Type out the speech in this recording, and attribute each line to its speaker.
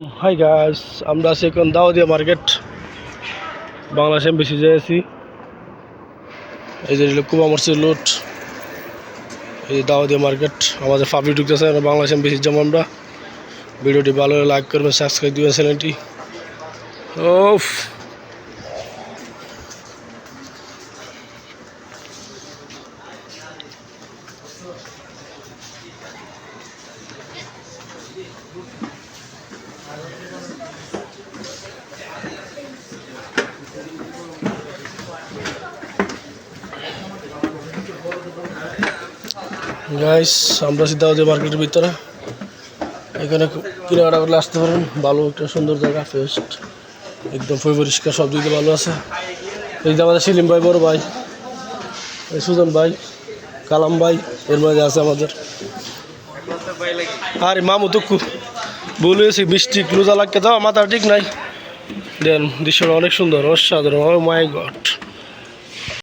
Speaker 1: Hi guys আমরা আছি এখন দাওদিয়া মার্কেট, বাংলাদেশ এমবিসি যাইছি এই যে কুবা মরসি লুট এই যে দাওদিয়া মার্কেট, আমাদের পাবলিক ঢুকতেছে আমরা বাংলাদেশ এমবিসি যেমন আমরা। ভিডিওটি ভালো লাইক করবেন সাবস্ক্রাইব দিবেন চ্যানেলটি ওফ। গাইস আমরা দাওদিয়া মার্কেটের ভিতরে। এখানে কেনাকাটা করলে আসতে পারেন ভালো একটা সুন্দর জায়গা ফেস্ট একদম পরিষ্কার, সব দিকে ভালো আছে। এই যে আমাদের সেলিম ভাই, বড় ভাই। সুজন ভাই, কালাম ভাই, এর মধ্যে আছে আমাদের। আরে মামু তুকু বলেছি মিষ্টি ক্লুজা লাগতে দাও, মাথা ঠিক নাই। দেন, দৃশ্যটা অনেক সুন্দর, অসাধারণ। ও মাই গড